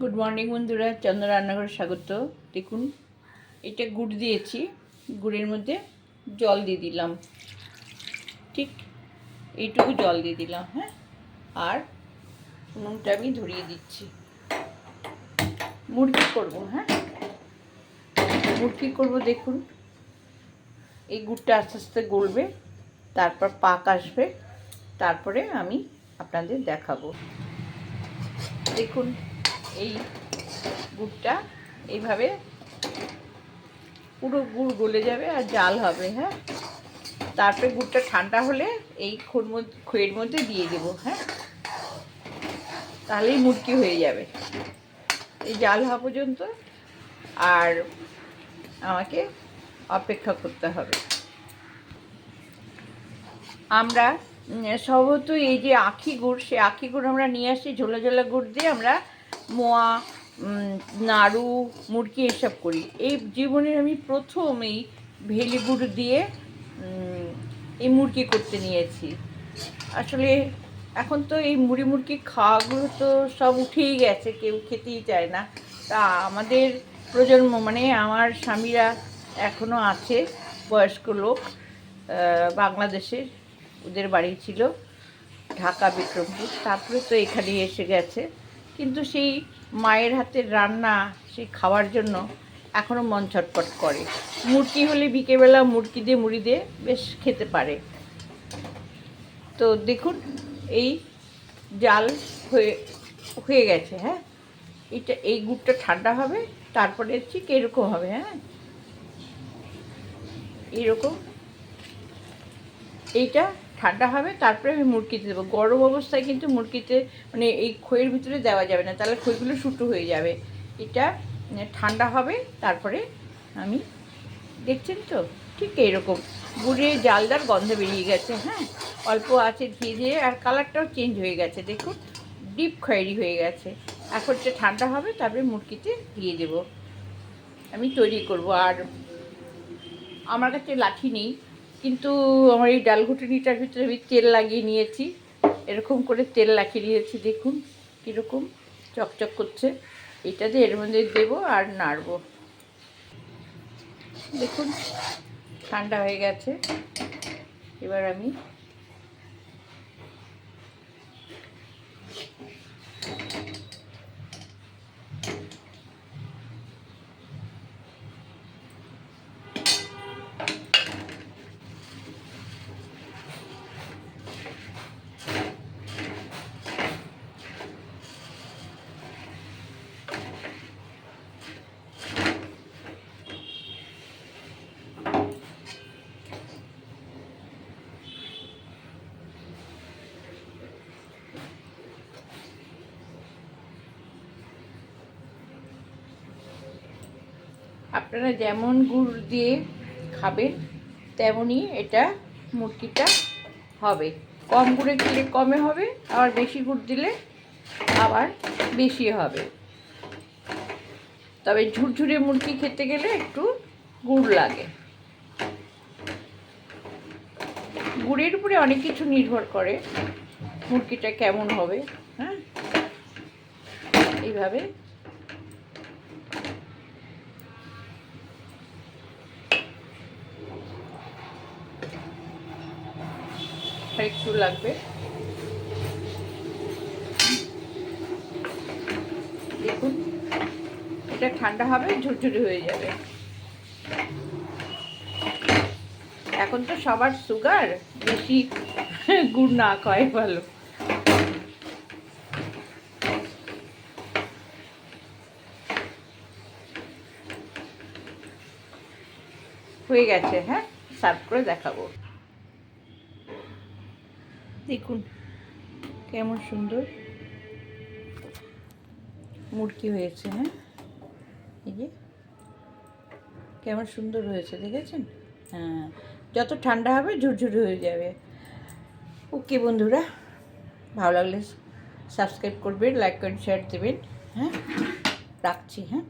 Good morning বন্ধুরা। চন্দ্র রান্নাঘরে স্বাগত। দেখুন, এটা গুড় দিয়েছি। গুড়ের মধ্যে জল দিয়ে দিলাম। ঠিক এইটুকু জল দিয়ে দিলাম হ্যাঁ? আর নুনটা আমি ধরিয়ে দিচ্ছি। মুরগি করব হ্যাঁ? মুরগি করব, দেখুন। এই গুড়টা আস্তে আস্তে গলবে, তারপর পাক আসবে। তারপরে আমি আপনাদের দেখাবো। দেখুন এই গুড়টা এইভাবে পুরো গুড় গলে যাবে আর জাল হবে হ্যাঁ? তারপরে গুড়টা ঠান্ডা হলে এই খোর মধ্যে খইয়ের মধ্যে দিয়ে দেবো হ্যাঁ? তাহলেই মুরকি হয়ে যাবে। এই জাল হওয়া পর্যন্ত আর আমাকে অপেক্ষা করতে হবে। আমরা উম, সম্ভবত এই যে আখি গুড় সে আখি গুড় আমরা নিয়ে আসি ঝোলা ঝোলা গুড় দিয়ে আমরা মোয়া নাড়ু, মুরকি এসব করি। এই জীবনের আমি প্রথম এই ভেলি গুড় দিয়ে এই মুরগি করতে নিয়েছি। আসলে এখন তো এই মুড়ি মুরগি খাওয়াগুলো তো সব উঠেই গেছে, কেউ খেতেই চায় না। তা আমাদের প্রজন্ম মানে আমার স্বামীরা এখনও আছে, বয়স্ক লোক বাংলাদেশের, ওদের বাড়ি ছিল ঢাকা, বিক্রমপুর। তারপরে তো এখানে এসে গেছে। কিন্তু সেই মায়ের হাতের রান্না, সেই খাওয়ার জন্য এখনও মন ছটপট করে। মুরগি হলে বিকেলবেলা মুরগি দিয়ে মুড়ি দিয়ে বেশ খেতে পারে। তো দেখুন, এই জাল হয়ে হয়ে গেছে হ্যাঁ? এটা, এই গুড়টা ঠান্ডা হবে, তারপরে ঠিক এরকম হবে হ্যাঁ? এরকম। এইটা ঠান্ডা হবে, তারপরে আমি মুরগিতে দেবো। গরম অবস্থায় কিন্তু মুরগিতে মানে এই খইয়ের ভিতরে দেওয়া যাবে না, তাহলে খইগুলো শুটু হয়ে যাবে। এটা মানে ঠান্ডা হবে, তারপরে আমি, দেখছেন তো? ঠিক এইরকম। গুড়ে জালদার গন্ধ বেরিয়ে গেছে হ্যাঁ? অল্প আছে ধীরে ধীরে আর কালারটাও চেঞ্জ হয়ে গেছে, দেখুন। ডিপ খয়েরি হয়ে গেছে। এখন যে ঠান্ডা হবে, তারপরে মুরগিতে দিয়ে দেব। আমি তৈরি করব, আর আমার কাছে লাঠি নেই। কিন্তু আমার এই ডালঘুটনিটার ভিতরে আমি তেল লাগিয়ে নিয়েছি। এরকম করে তেল লাগিয়ে নিয়েছি, দেখুন কীরকম চকচক করছে। এটা দিয়ে এর মধ্যে দেবো আর নাড়বো। দেখুন, ঠান্ডা হয়ে গেছে। এবার আমি আপনারা যেমন গুড় দিয়ে খাবেন, তেমনই এটা মুরগিটা হবে। কম গুড়ে খেলে কমে হবে, আবার বেশি গুড় দিলে আবার বেশি হবে। তবে ঝুরঝুরে মুরগি খেতে গেলে একটু গুড় লাগে। গুড়ের উপরে অনেক কিছু নির্ভর করে মুরগিটা কেমন হবে হ্যাঁ? এইভাবে আর একটু লাগবে। দেখুন, এটা ঠান্ডা হবে, ঝুরঝুরি হয়ে যাবে। এখন তো সবার সুগার, বেশি গুড় না খায় ভালো। হয়ে গেছে হ্যাঁ? সার্ভ করে দেখাবো। দেখুন, কেমন সুন্দর। মুরগি হয়েছে হ্যাঁ? এই যে, কেমন সুন্দর হয়েছে, দেখেছেন? হ্যাঁ যত ঠান্ডা হবে, ঝুরঝুরি হয়ে যাবে। ওকে, বন্ধুরা, ভালো লাগলে সাবস্ক্রাইব করবেন লাইক করেন শেয়ার দেবেন হ্যাঁ? রাখছি হ্যাঁ?